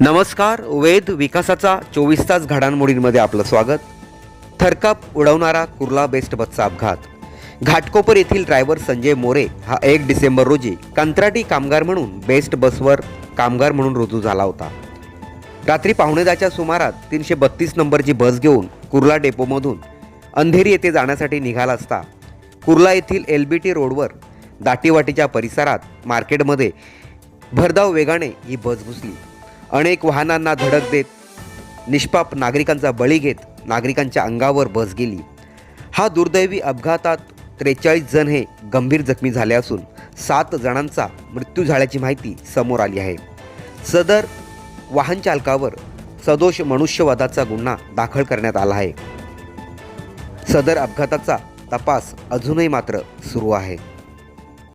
नमस्कार वेद विकासाचा चोवीस तास घडामोडींमध्ये आपलं स्वागत. थरकाप उडवणारा कुर्ला बेस्ट बसचा अपघात. घाटकोपर येथील ड्रायव्हर संजय मोरे हा एक डिसेंबर रोजी कंत्राटी कामगार म्हणून बेस्ट बसवर कामगार म्हणून रुजू झाला होता. रात्री पाहुणेदाच्या सुमारात तीनशे बत्तीस नंबरची बस घेऊन कुर्ला डेपोमधून अंधेरी येथे जाण्यासाठी निघाला असता कुर्ला येथील एल बी टी रोडवर दाटीवाटीच्या परिसरात मार्केटमध्ये भरधाव वेगाने ही बस घुसली. अनेक वाहनांना धडक देत निष्पाप नागरिकांचा बळी घेत नागरिकांच्या अंगावर बस गेली. हा दुर्दैवी अपघातात त्रेचाळीस जण हे गंभीर जखमी झाले असून सात जणांचा मृत्यू झाल्याची माहिती समोर आली आहे. सदर वाहनचालकावर सदोष मनुष्यवादाचा गुन्हा दाखल करण्यात आला आहे. सदर अपघाताचा तपास अजूनही मात्र सुरू आहे.